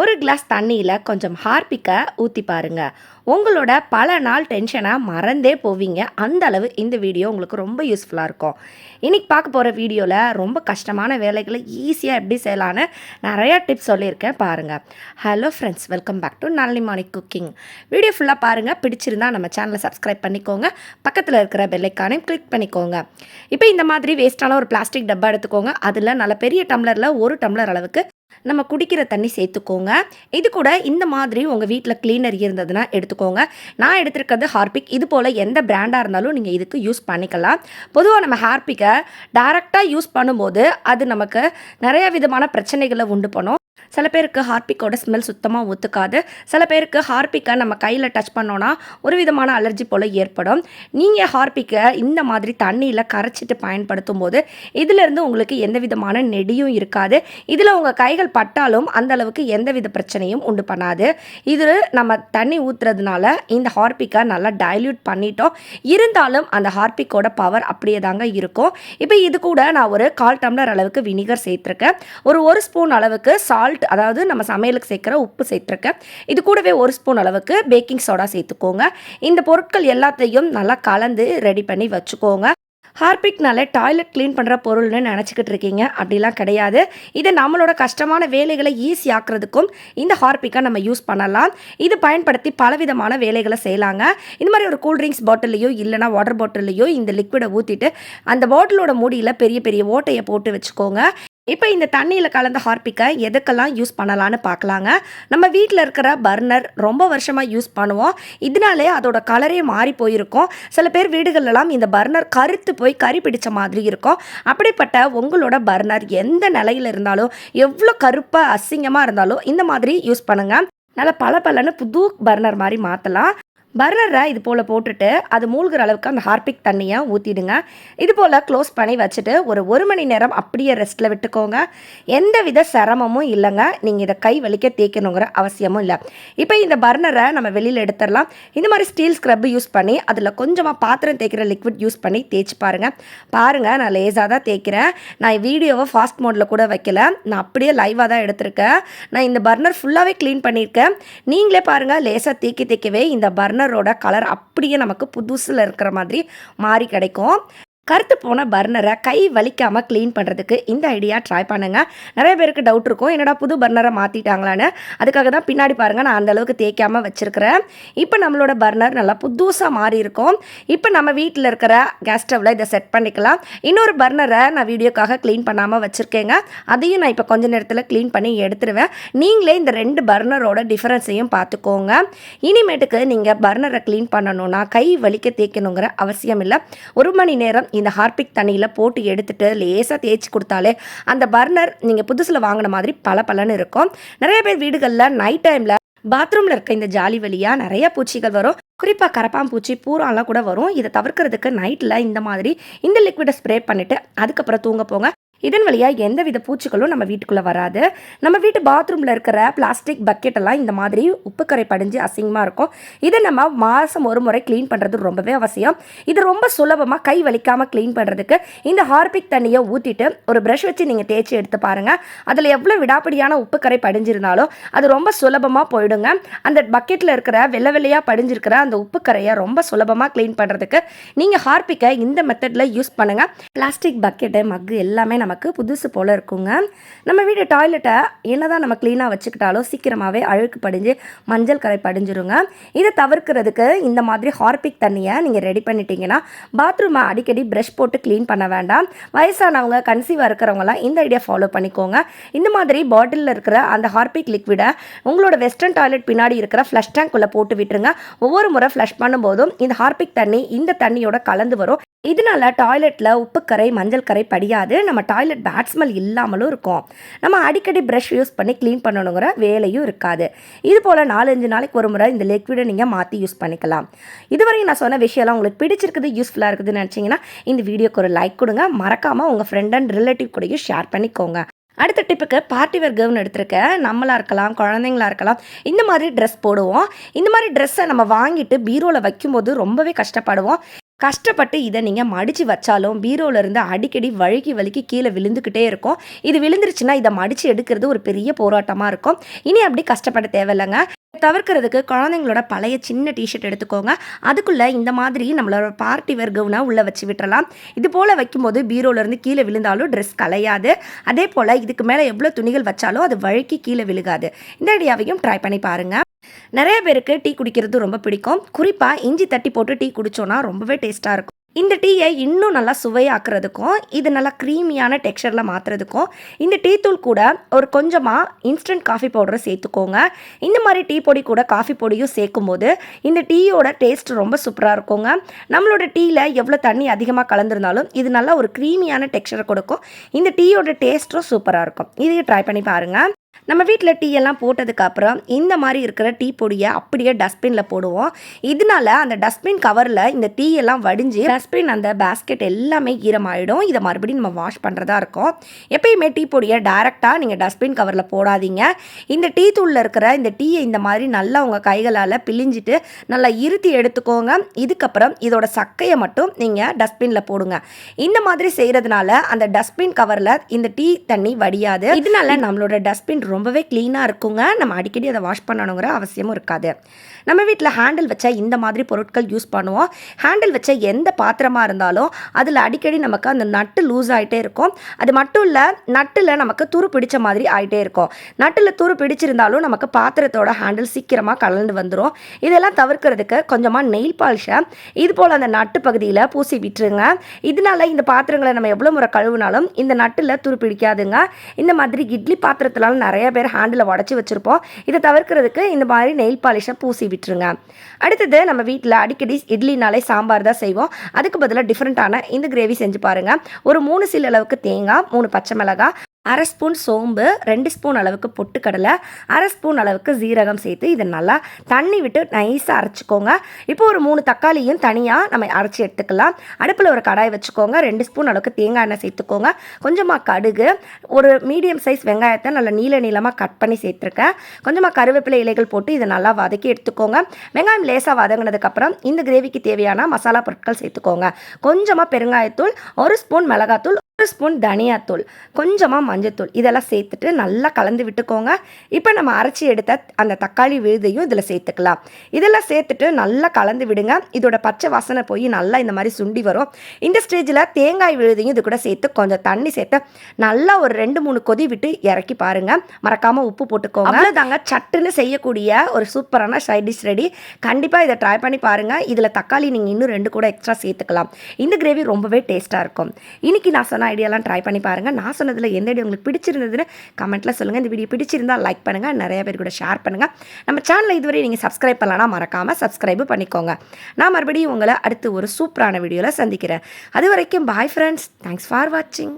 ஒரு கிளாஸ் தண்ணியில் கொஞ்சம் ஹார்பிக்கை ஊற்றி பாருங்க. உங்களோட பல நாள் டென்ஷனை மறந்தே போவீங்க. அந்த அளவு இந்த வீடியோ உங்களுக்கு ரொம்ப யூஸ்ஃபுல்லாக இருக்கும். இன்றைக்கி பார்க்க போகிற வீடியோவில் ரொம்ப கஷ்டமான வேலைகளை ஈஸியாக எப்படி செய்யலான்னு நிறையா டிப்ஸ் சொல்லியிருக்கேன். பாருங்கள் hello friends welcome back to Nalli morning cooking video ஃபுல்லாக பாருங்கள் பிடிச்சிருந்தா நம்ம சேனலை சப்ஸ்கிரைப் பண்ணிக்கோங்க. பக்கத்தில் இருக்கிற பெல்லைக்கானையும் கிளிக் பண்ணிக்கோங்க. இப்போ இந்த மாதிரி வேஸ்ட்டான ஒரு பிளாஸ்டிக் டப்பா எடுத்துக்கோங்க. அதில் நல்ல பெரிய டம்ளரில் ஒரு டம்ளர் அளவுக்கு நம்ம குடிக்கிற தண்ணி சேர்த்துக்கோங்க. இது கூட இந்த மாதிரி உங்கள் வீட்டில் க்ளீனர் இருந்ததுன்னா எடுத்துக்கோங்க. நான் எடுத்திருக்கிறது ஹார்பிக் இது போல் எந்த பிராண்டாக இருந்தாலும் நீங்கள் இதுக்கு யூஸ் பண்ணிக்கலாம். பொதுவாக நம்ம ஹார்பிக்கை டைரெக்டாக யூஸ் பண்ணும்போது அது நமக்கு நிறைய விதமான பிரச்சனைகளை உண்டு பண்ணும். சில பேருக்கு ஹார்பிக்கோட ஸ்மெல் சுத்தமாக ஒத்துக்காது. சில பேருக்கு ஹார்பிக்கை நம்ம கையில் டச் பண்ணோன்னா ஒரு விதமான அலர்ஜி போல் ஏற்படும். நீங்கள் ஹார்பிக்கை இந்த மாதிரி தண்ணியில் கரைச்சிட்டு பயன்படுத்தும் போது இதிலிருந்து உங்களுக்கு எந்த விதமான நெடியும் இருக்காது. இதில் உங்கள் கைகள் பட்டாலும் அந்த அளவுக்கு எந்த வித பிரச்சனையும் உண்டு பண்ணாது. இது நம்ம தண்ணி ஊற்றுறதுனால இந்த ஹார்பிக்கை நல்லா டைல்யூட் பண்ணிட்டோம். இருந்தாலும் அந்த ஹார்பிக்கோட பவர் அப்படியே தாங்க இருக்கும். இப்போ இது கூட நான் ஒரு கால் டம்ளர் அளவுக்கு வினிகர் சேர்த்துருக்கேன். ஒரு ஒரு ஸ்பூன் அளவுக்கு சால்ட் அதாவது நம்ம சமையலுக்கு சேர்க்குற உப்பு சேர்த்துருக்கேன் இது கூடவே ஒரு ஸ்பூன் அளவுக்கு பேக்கிங் சோடா சேர்த்துக்கோங்க. இந்த பொருட்கள் எல்லாத்தையும் நல்லா கலந்து ரெடி பண்ணி வச்சுக்கோங்க. ஹார்பிக்னாலே டாய்லெட் க்ளீன் பண்ணுற பொருள்னு நினச்சிக்கிட்டு இருக்கீங்க. அப்படிலாம் கிடையாது. இது நம்மளோட கஷ்டமான வேலைகளை ஈஸி ஆக்குறதுக்கும் இந்த ஹார்பிக்கை நம்ம யூஸ் பண்ணலாம். இது பயன்படுத்தி பலவிதமான வேலைகளை செய்யலாங்க. இந்த மாதிரி ஒரு கூல்ட்ரிங்க்ஸ் பாட்டிலையோ இல்லைனா வாட்டர் பாட்டிலையோ இந்த லிக்விடை ஊற்றிட்டு அந்த பாட்டிலோட மூடியில் பெரிய பெரிய ஓட்டையை போட்டு வச்சுக்கோங்க. இப்போ இந்த தண்ணியில் கலந்த ஹார்பிக்கை எதுக்கெல்லாம் யூஸ் பண்ணலான்னு பார்க்கலாங்க நம்ம வீட்டில் இருக்கிற பர்னர் ரொம்ப வருஷமாக யூஸ் பண்ணுவோம். இதனாலே அதோட கலரே மாறி போயிருக்கும். சில பேர் வீடுகளெல்லாம் இந்த பர்னர் கருத்து போய் கறி பிடிச்ச மாதிரி இருக்கும். அப்படிப்பட்ட உங்களோட பர்னர் எந்த நிலையில் இருந்தாலும் எவ்வளோ கருப்பாக அசிங்கமாக இருந்தாலும் இந்த மாதிரி யூஸ் பண்ணுங்கள் நல்லா பல பலன்னு புது பர்னர் மாதிரி மாற்றலாம் பர்னரை இது போல் போட்டுட்டு அது மூழ்கிற அளவுக்கு அந்த ஹார்பிக் தண்ணியை ஊற்றிடுங்க இது போல் க்ளோஸ் பண்ணி வச்சுட்டு ஒரு ஒரு மணி நேரம் அப்படியே ரெஸ்ட்டில் விட்டுக்கோங்க. எந்த வித சிரமமும் இல்லைங்க. நீங்கள் இதை கை வலிக்க தேய்க்கணுங்கிற அவசியமும் இல்லை. இப்போ இந்த பர்னரை நம்ம வெளியில் எடுத்துடலாம். இந்த மாதிரி ஸ்டீல் ஸ்க்ரப் யூஸ் பண்ணி அதில் கொஞ்சமாக பாத்திரம் தேய்க்கிற லிக்விட் யூஸ் பண்ணி தேய்ச்சி பாருங்கள் பாருங்கள் நான் லேசாக தான் தேய்க்கிறேன். நான் வீடியோவை ஃபாஸ்ட் மோடில் கூட வைக்கல. நான் அப்படியே லைவாக தான் எடுத்திருக்கேன். நான் இந்த பர்னர் ஃபுல்லாகவே க்ளீன் பண்ணியிருக்கேன். நீங்களே பாருங்கள் லேசாக தேக்கி தேய்க்கவே இந்த பர்னர் பர்னரோட கலர் அப்படியே நமக்கு புதுசில் இருக்கிற மாதிரி மாறி கிடைக்கும். கருத்து போன பர்னரை கை வலிக்காமல் க்ளீன் பண்ணுறதுக்கு இந்த ஐடியா ட்ரை பண்ணுங்கள் நிறைய பேருக்கு டவுட் இருக்கும். என்னடா புது பர்னரை மாற்றிட்டாங்களான்னு அதுக்காக தான் பின்னாடி பாருங்கள் நான் அந்தளவுக்கு தேய்க்காமல் வச்சுருக்கிறேன். இப்போ நம்மளோட பர்னர் நல்லா புதுசாக மாறி இருக்கும். இப்போ நம்ம வீட்டில் இருக்கிற கேஸ் ஸ்டவ்வில் இதை செட் பண்ணிக்கலாம். இன்னொரு பர்னரை நான் வீடியோக்காக க்ளீன் பண்ணாமல் வச்சுருக்கேங்க. அதையும் நான் இப்போ கொஞ்ச நேரத்தில் க்ளீன் பண்ணி எடுத்துருவேன். நீங்களே இந்த ரெண்டு பர்னரோட டிஃப்ரென்ஸையும் பார்த்துக்கோங்க. இனிமேட்டுக்கு நீங்கள் பர்னரை க்ளீன் பண்ணணுன்னா கை வலிக்க தேய்க்கணுங்கிற அவசியம் இல்லை. ஒரு மணி நேரம் இந்த ஹார்பிக் தண்ணியில் போட்டு எடுத்துட்டு லேசாக தேய்ச்சி கொடுத்தாலே அந்த பர்னர் நீங்கள் புதுசில் வாங்கின மாதிரி பல பலன்னு இருக்கும். நிறைய பேர் வீடுகளில் நைட் டைமில் பாத்ரூமில் இருக்க இந்த ஜாலி வழியாக நிறைய பூச்சிகள் வரும். குறிப்பாக கரப்பாம்பூச்சி பூராலாம் கூட வரும். இதை தவிர்க்கிறதுக்கு நைட்டில் இந்த மாதிரி இந்த லிக்விடை ஸ்ப்ரே பண்ணிவிட்டு அதுக்கப்புறம் தூங்க போங்க. இதன் வழியாக எந்த வித பூச்சிகளும் நம்ம வீட்டுக்குள்ளே வராது. நம்ம வீட்டு பாத்ரூமில் இருக்கிற பிளாஸ்டிக் பக்கெட் எல்லாம் இந்த மாதிரி உப்புக்கரை படிஞ்சு அசிங்கமாக இருக்கும். இதை நம்ம மாதம் ஒரு முறை க்ளீன் பண்ணுறது ரொம்பவே அவசியம். இது ரொம்ப சுலபமாக கை வலிக்காமல் க்ளீன் பண்ணுறதுக்கு இந்த ஹார்பிக் தண்ணியை ஊற்றிட்டு ஒரு ப்ரஷ் வச்சு நீங்கள் தேய்ச்சி எடுத்து பாருங்கள் அதில் எவ்வளோ விடாப்படியான உப்புக்கரை படிஞ்சிருந்தாலும் அது ரொம்ப சுலபமாக போயிடுங்க. அந்த பக்கெட்டில் இருக்கிற வெள்ளை வெள்ளையாக படிஞ்சிருக்கிற அந்த உப்புக்கரையை ரொம்ப சுலபமாக க்ளீன் பண்ணுறதுக்கு நீங்கள் ஹார்பிக்கை இந்த மெத்தடில் யூஸ் பண்ணுங்கள் பிளாஸ்டிக் பக்கெட்டு மக்கு எல்லாமே நம்ம நமக்கு புதுசு போல் இருக்குங்க. நம்ம வீடு டாய்லெட்டை என்ன தான் நம்ம க்ளீனாக வச்சுக்கிட்டாலும் சீக்கிரமாகவே அழுக்கு படிஞ்சு மஞ்சள் கரை படிஞ்சிருங்க. இதை தவிர்க்கிறதுக்கு இந்த மாதிரி ஹார்பிக் தண்ணியை நீங்கள் ரெடி பண்ணிட்டீங்கன்னா பாத்ரூமை அடிக்கடி ப்ரஷ் போட்டு க்ளீன் பண்ண வேண்டாம். வயசானவங்க கன்சீவாக இருக்கிறவங்களாம் இந்த ஐடியா ஃபாலோ பண்ணிக்கோங்க. இந்த மாதிரி பாட்டிலில் இருக்கிற அந்த ஹார்பிக் லிக்விடை உங்களோட வெஸ்டர்ன் டாய்லெட் பின்னாடி இருக்கிற ஃப்ளஷ் டேங்க்குள்ளே போட்டு விட்டுருங்க. ஒவ்வொரு முறை ஃப்ளஷ் பண்ணும்போதும் இந்த ஹார்பிக் தண்ணி இந்த தண்ணியோட கலந்து வரும். இதனால டாய்லெட்டில் உப்புக்கரை மஞ்சள் கரை படியாது. நம்ம டாய்லெட் பேட் ஸ்மெல் இல்லாமலும் இருக்கும். நம்ம அடிக்கடி ப்ரஷ் யூஸ் பண்ணி க்ளீன் பண்ணணுங்கிற வேலையும் இருக்காது. இது போல் நாலஞ்சு நாளைக்கு ஒரு முறை இந்த லிக்விடை நீங்கள் மாற்றி யூஸ் பண்ணிக்கலாம். இதுவரையும் நான் சொன்ன விஷயம்லாம் உங்களுக்கு பிடிச்சிருக்குது யூஸ்ஃபுல்லாக இருக்குதுன்னு நினச்சிங்கன்னா இந்த வீடியோக்கு ஒரு லைக் கொடுங்க. மறக்காமல் உங்கள் ஃப்ரெண்ட் அண்ட் ரிலேட்டிவ் கூடயும் ஷேர் பண்ணிக்கோங்க. அடுத்த டிப்புக்கு பார்ட்டி வேர் கவுன் எடுத்திருக்கேன் நம்மளாக இருக்கலாம் குழந்தைங்களா இருக்கலாம் இந்த மாதிரி ட்ரெஸ் போடுவோம். இந்த மாதிரி ட்ரெஸ்ஸை நம்ம வாங்கிட்டு பீரோவில் வைக்கும்போது ரொம்பவே கஷ்டப்படுவோம். கஷ்டப்பட்டு இதை நீங்கள் மடித்து வச்சாலும் பீரோவிலேருந்து அடிக்கடி வழுக்கி வழுக்கி கீழே விழுந்துக்கிட்டே இருக்கும். இது விழுந்துருச்சுன்னா இதை மடித்து எடுக்கிறது ஒரு பெரிய போராட்டமாக இருக்கும். இனி அப்படி கஷ்டப்பட தேவையில்லைங்க. தவிர்க்கிறதுக்கு குழந்தைங்களோட பழைய சின்ன டிஷர்ட் எடுத்துக்கோங்க. அதுக்குள்ளே இந்த மாதிரி நம்மளோட பார்ட்டி வேர் உள்ளே வச்சு விட்டுறலாம். இது போல் வைக்கும்போது பீரோலேருந்து கீழே விழுந்தாலும் ட்ரெஸ் கலையாது. அதே போல் இதுக்கு மேலே எவ்வளோ துணிகள் வச்சாலும் அது வழுக்கி கீழே விழுகாது. இந்த ஐடியாவையும் ட்ரை பண்ணி பாருங்கள் நிறைய பேருக்கு டீ குடிக்கிறது ரொம்ப பிடிக்கும். குறிப்பாக இஞ்சி தட்டி போட்டு டீ குடிச்சோன்னா ரொம்பவே டேஸ்ட்டாக இருக்கும். இந்த டீயை இன்னும் நல்லா சுவையாக்குறதுக்கும் இது நல்லா க்ரீமியான டெக்ஸ்டரில் மாற்றுறதுக்கும் இந்த டீ தூள் கூட ஒரு கொஞ்சமாக இன்ஸ்டன்ட் காஃபி பவுடரை சேர்த்துக்கோங்க. இந்த மாதிரி டீ பொடி கூட காஃபி பொடியும் சேர்க்கும் போது இந்த டீயோட டேஸ்ட் ரொம்ப சூப்பராக இருக்குங்க. நம்மளோட டீயில் எவ்வளோ தண்ணி அதிகமாக கலந்துருந்தாலும் இது நல்லா ஒரு க்ரீமியான டெக்ஸ்டரை கொடுக்கும். இந்த டீயோட டேஸ்ட்டும் சூப்பராக இருக்கும். இதையும் ட்ரை பண்ணி பாருங்கள் நம்ம வீட்டில் டீ எல்லாம் போட்டதுக்கப்புறம் இந்த மாதிரி இருக்கிற டீ பொடியை அப்படியே டஸ்ட்பினில் போடுவோம். இதனால அந்த டஸ்ட்பின் கவரில் இந்த டீ எல்லாம் வடிஞ்சு டஸ்ட்பின் அந்த பேஸ்கெட் எல்லாமே ஈரமாயிடும். இதை மறுபடியும் நம்ம வாஷ் பண்ணுறதா இருக்கும். எப்பயுமே டீ பொடியை டைரெக்டாக நீங்கள் டஸ்ட்பின் கவரில் போடாதீங்க. இந்த டீ தூளில் இருக்கிற இந்த டீயை இந்த மாதிரி நல்லா உங்கள் கைகளால் பிழிஞ்சிட்டு நல்லா இருத்தி எடுத்துக்கோங்க. இதுக்கப்புறம் இதோட சக்கையை மட்டும் நீங்கள் டஸ்ட்பினில் போடுங்க. இந்த மாதிரி செய்கிறதுனால அந்த டஸ்ட்பின் கவரில் இந்த டீ தண்ணி வடியாது. இதனால நம்மளோட டஸ்ட்பின் ரொம்பவே க்ளீனாக இருக்குங்க. நம்ம அடிக்கடி அதை வாஷ் பண்ணணுங்கிற அவசியமும் இருக்காது. நம்ம வீட்டில் ஹேண்டில் வச்சால் இந்த மாதிரி பொருட்கள் யூஸ் பண்ணுவோம். ஹேண்டில் வச்ச எந்த பாத்திரமாக இருந்தாலும் அதில் அடிக்கடி நமக்கு அந்த நட்டு லூஸ் ஆகிட்டே இருக்கும். அது மட்டும் இல்லை நட்டில் நமக்கு துரு பிடிச்ச மாதிரி ஆகிட்டே இருக்கும். நட்டில் துரு பிடிச்சிருந்தாலும் நமக்கு பாத்திரத்தோட ஹேண்டில் சீக்கிரமாக கலந்து வந்துடும் இதெல்லாம் தவிர்க்கிறதுக்கு கொஞ்சமாக நெயில் பாலிஷை இது போல் அந்த நட்டு பகுதியில் பூசி விட்டுருங்க. இதனால இந்த பாத்திரங்களை நம்ம எவ்வளோ முறை கழுவினாலும் இந்த நட்டில் துரு பிடிக்காதுங்க. இந்த மாதிரி இட்லி பாத்திரத்தினால நிறைய பேர் ஹேண்டில் உடச்சி வச்சுருப்போம். இதை தவிர்க்கிறதுக்கு இந்த மாதிரி நெயில் பாலிஷை பூசி விட்டுருங்க. அடுத்தது நம்ம வீட்டில் அடிக்கடி இட்லினாலே சாம்பார் தான் செய்வோம். அதுக்கு பதிலாக டிஃப்ரெண்ட்டான இந்த கிரேவி செஞ்சு பாருங்கள் ஒரு மூணு சில அளவுக்கு தேங்காய் மூணு பச்சை மிளகாய் அரை ஸ்பூன் சோம்பு ரெண்டு ஸ்பூன் அளவுக்கு பொட்டுக்கடலை அரை ஸ்பூன் அளவுக்கு ஜீரகம் சேர்த்து இதை நல்லா தண்ணி விட்டு நைஸாக அரைச்சிக்கோங்க. இப்போ ஒரு மூணு தக்காளியும் தனியாக நம்ம அரைச்சி எடுத்துக்கலாம். அடுப்பில் ஒரு கடாய் வச்சுக்கோங்க. ரெண்டு ஸ்பூன் அளவுக்கு தேங்காய் எண்ணெய் சேர்த்துக்கோங்க. கொஞ்சமாக கடுகு ஒரு மீடியம் சைஸ் வெங்காயத்தை நல்லா நீல நீளமாக கட் பண்ணி சேர்த்துருக்கேன். கொஞ்சமாக கருவேப்பிலை இலைகள் போட்டு இதை நல்லா வதக்கி எடுத்துக்கோங்க. வெங்காயம் லேசாக வதங்கினதுக்கப்புறம் இந்த கிரேவிக்கு தேவையான மசாலா பொருட்கள் சேர்த்துக்கோங்க. கொஞ்சமாக பெருங்காயத்தூள் ஒரு ஸ்பூன் மிளகாத்தூள் ஒரு ஸ்பூன் தனியாத்தூள் கொஞ்சமாக மஞ்சத்தூள். இதெல்லாம் சேர்த்துட்டு நல்லா கலந்து விட்டுக்கோங்க. இப்போ நம்ம அரைச்சி எடுத்த அந்த தக்காளி விழுதையும் இதில் சேர்த்துக்கலாம். இதெல்லாம் சேர்த்துட்டு நல்லா கலந்து விடுங்க. இதோட பச்சை வாசனை போய் நல்லா இந்த மாதிரி சுண்டி வரும். இந்த ஸ்டேஜில் தேங்காய் விழுதையும் இது கூட சேர்த்து கொஞ்சம் தண்ணி சேர்த்து நல்லா ஒரு ரெண்டு மூணு கொதி விட்டு இறக்கி பாருங்க. மறக்காமல் உப்பு போட்டுக்கோங்க. அவ்வளோதாங்க சட்டுன்னு செய்யக்கூடிய ஒரு சூப்பரான சைட் டிஷ் ரெடி கண்டிப்பாக இதை ட்ரை பண்ணி பாருங்கள் இதில் தக்காளி நீங்கள் இன்னும் ரெண்டு கூட எக்ஸ்ட்ரா சேர்த்துக்கலாம். இந்த கிரேவி ரொம்பவே டேஸ்ட்டாக இருக்கும். இன்னைக்கு நான் சொன்ன ஐடியாலாம் ட்ரை பண்ணி பாருங்கள் நான் சொன்னதில் எந்த ஐடியா உங்களுக்கு பிடிச்சிருந்ததுன்னு கமெண்ட்டில் சொல்லுங்கள் இந்த வீடியோ பிடிச்சிருந்தால் லைக் பண்ணுங்கள் நிறைய பேர் கூட ஷேர் பண்ணுங்கள் நம்ம சேனலை இதுவரை நீங்கள் சப்ஸ்கிரைப் பண்ணலன்னா மறக்காமல் சப்ஸ்கிரைப் பண்ணிக்கோங்க. நான் மறுபடியும் உங்களை அடுத்து ஒரு சூப்பரான வீடியோவில் சந்திக்கிறேன். அது வரைக்கும் பாய் ஃப்ரெண்ட்ஸ் தேங்க்ஸ் ஃபார் வாட்சிங்